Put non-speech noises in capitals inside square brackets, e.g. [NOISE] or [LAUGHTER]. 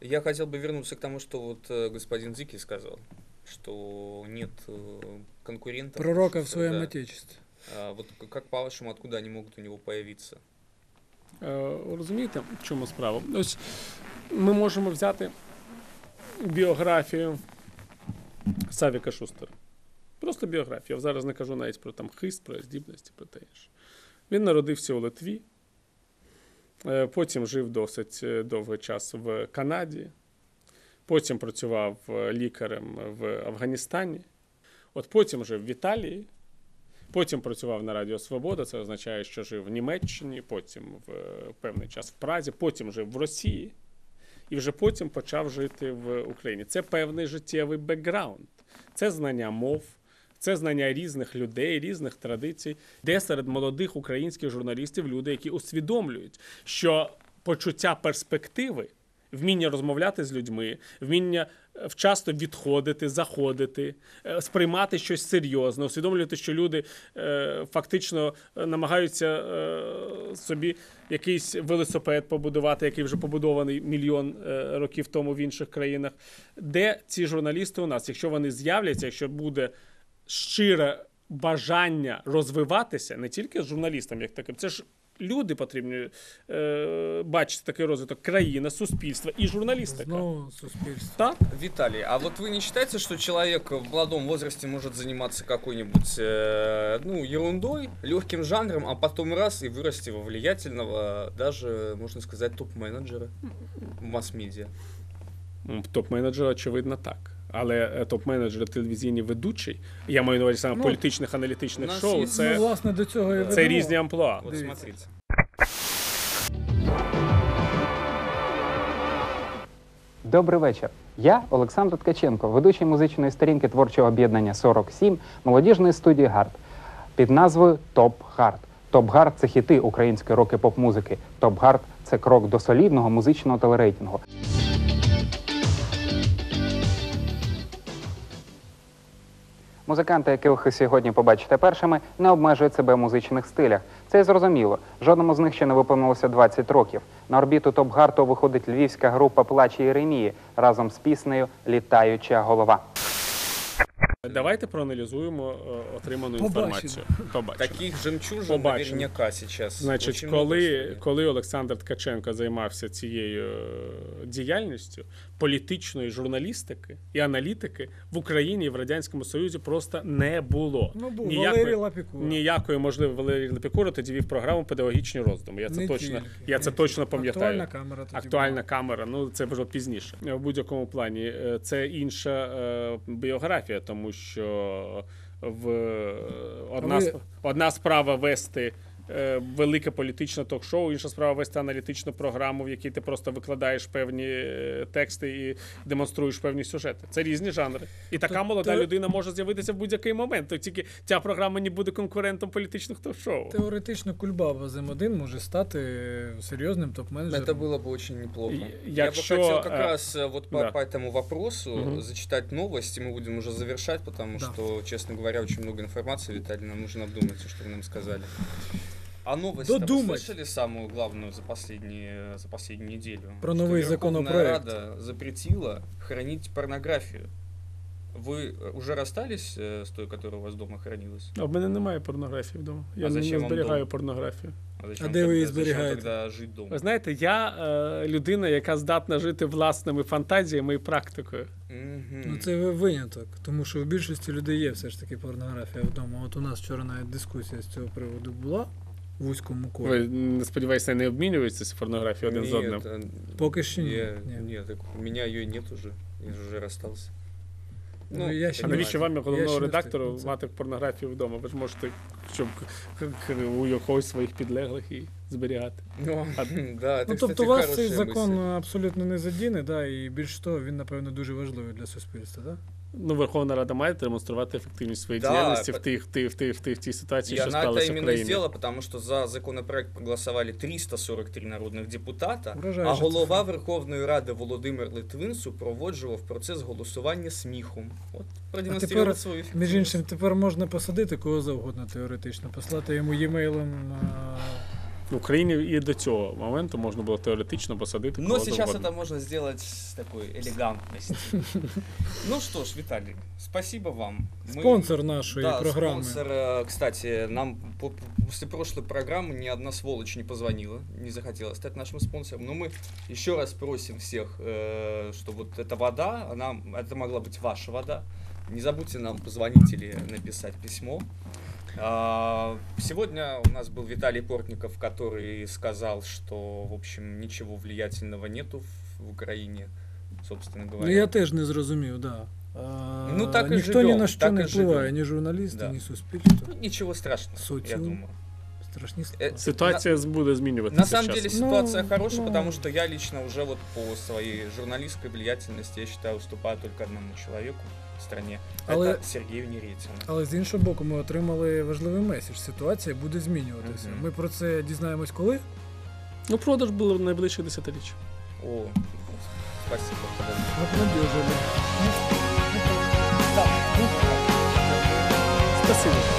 Я хотел бы вернуться к тому, что вот э, господин Зики сказал, что нет э, конкурентов. Пророка в что, своем да. отечестве. А вот к- как по-вашему, откуда они могут у него появиться? Е, Розумієте, в чому справа? Ось ми можемо взяти біографію Савіка Шустера. Просто біографію. Я зараз не кажу навіть про там хист, про здібності, про те інше. Він народився у Литві, е, Потім жив досить е, довгий час в Канаді, потім працював е, лікарем в Афганістані, от потім жив в Італії, Потім працював на Радіо Свобода, це означає, що жив в Німеччині, потім в е, певний час в Празі, потім жив в Росії, і вже потім почав жити в Україні. Це певний життєвий бекграунд, це знання мов, це знання різних людей, різних традицій, де серед молодих українських журналістів люди, які усвідомлюють, що почуття перспективи. Вміння розмовляти з людьми, вміння е, вчасно відходити, заходити, е, сприймати щось серйозно, усвідомлювати, що люди е, фактично намагаються собі якийсь велосипед побудувати, який вже побудований мільйон років тому в інших країнах. Де ці журналісти у нас, якщо вони з'являться, якщо буде щире бажання розвиватися, не тільки з журналістом, як таким, це ж. Люди потрібні е, бачити такий розвиток країна, суспільства і журналістика. Знову суспільство. Так? Виталий, а вот вы не считаете, что человек в молодом возрасте может заниматься какой-нибудь, э, ну, ерундой, легким жанром, а потом раз и вырасти во влиятельного, даже, можно сказать, топ-менеджера в масс-медиа? М, Топ-менеджер, очевидно, так. Але е, топ-менеджер телевізійний ведучий, я маю на увазі саме Ну, політичних аналітичних шоу, є- Це... Ну, власне, до цього і це це різні амплуа. Дивіться. смотрите. Добрий вечір. Я Олександр Ткаченко, ведучий музичної сторінки творчого об'єднання 47 молодіжної студії Гард під назвою Топ Гард. Топ Гард це хіти української роки поп музики. Топ Гард це крок до солідного музичного телерейтингу. Музиканти, яких ви сьогодні побачите першими, не обмежують себе в музичних стилях. Це й зрозуміло. Жодному з них ще не виповнилося 20 років. На орбіту топ гарту виходить львівська група Плачі Єремії разом з піснею Літаюча голова. Давайте проаналізуємо е, отриману Побачимо. інформацію. Побачимо. Таких жемчужин Побачимо. наверняка сейчас Значить, очень много коли, коли Олександр Ткаченко займався цією е, діяльністю політичної журналістики і аналітики в Україні і в Радянському Союзі просто не було. Ну, був Ніякої- Валерій Лапікура. Ніякої можливо Валерій Лепікура тоді вів програму педагогічні роздуми. Я це Не точно, тільки, я це не точно тільки. пам'ятаю. Актуальна камера тоді Актуальна була. камера, ну це вже пізніше. В будь-якому плані е, це інша е, біографія, тому що в е, одна, Ви- одна справа вести. е, Велике політичне ток-шоу, інша справа вести аналітичну програму, в якій ти просто викладаєш певні е, тексти і демонструєш певні сюжети. Це різні жанри. І така То- молода то- людина може з'явитися в будь-який момент. То тільки ця програма не буде конкурентом політичних ток-шоу. Теоретично Кульбаба з М1 може стати серйозним топ-менеджером. Это было бы очень неплохо. И- Я бы якщо, хотел как э, раз э, вот по, да. по этому вопросу Мгм. зачитать новости. Мы будем уже завершать, потому Да. что, честно говоря, очень много информации, Виталий, нам нужно обдумать все, что вы нам сказали. А новость вы Додумать. слышали самую главную за, последние, за последнюю неделю? Про Что новый Верховная законопроект. Рада запретила хранить порнографию. Вы э, уже расстались э, с той, которая у вас дома хранилась? А в мене немає порнографії вдома. Я А не, зачем не вам зберігаю дом? порнографію. зачем де ви її тогда- зачем зберігаєте? тогда жить дома? Ви знаєте, я е, людина, яка здатна жити власними фантазіями і практикою. Мгм. Ну це ви- виняток, тому що в більшості людей є все ж таки порнографія вдома. От у нас вчора навіть дискусія з цього приводу була в вузькому колі. Ви не сподіваюся, не обмінюється з порнографії один з одним. Нет, Поки що ні. Я- Ні. Нет, так у мене її нет уже. Я ж уже розстався. Ну, я ще А навіщо вам, як головного ну, це- мати порнографію вдома? Ви ж можете щоб у якогось своїх підлеглих і зберігати. Ну, А- [LAUGHS] да, это, Ну, тобто кстати, вас цей хорошая закон мысль. абсолютно не задіне, да, і більш того, він, напевно, дуже важливий для суспільства, так? Ну, Верховна Рада має демонструвати ефективність своєї Да, діяльності в пот- тих, тих, тих, тих, тій ситуації, И що она это сталося в именно країні. сделала, потому что за законопроект проголосовали 343 народних депутата, Вражаюча а голова цифра. Верховної Ради Володимир Литвин супроводжував процес голосування сміхом. От продемонстрував тепер, свою Між ефективність. іншим, тепер можна посадити кого завгодно теоретично, послати йому e-mailом а, В Україні і до цього моменту можна було теоретично посадити. Но кого сейчас завгодно. это можно сделать с такой элегантностью. [LAUGHS] Ну что ж, Виталий, спасибо вам. Мы- Спонсор нашої Да, програми. спонсор, э, кстати, нам по- после прошлой программы ни одна сволочь не позвонила, не захотела стать нашим спонсором. Но мы еще раз просим всех, э, что вот эта вода, она, это могла быть ваша вода. Не забудьте нам позвонить или написать письмо. А, Сегодня у нас был Виталий Портников, который сказал, что, в общем, ничего влиятельного нету в- в Украине, собственно Ну говоря. я теж не зрозумів, да. А, Ну, так і ніхто ні живем, на що так не і впливає, живем. ні журналісти, Да. ні суспільство. Ну, ничего страшного, я Социум. думаю. страшні е, слова. Ну, ситуация на... будет измениваться. На самом деле ситуація ну, хорошая, ну... потому что я лично уже вот по своей журналистской влиятельности, я считаю, уступаю только одному человеку в стране. Але... Это Сергей Неретин. Але з іншого боку, ми отримали важливий меседж. Ситуація буде змінюватися. Угу. Ми про це дізнаємось коли? Ну, продаж було в найближче десятиріччя. О, спасибо. Обнадежили. Спасибо.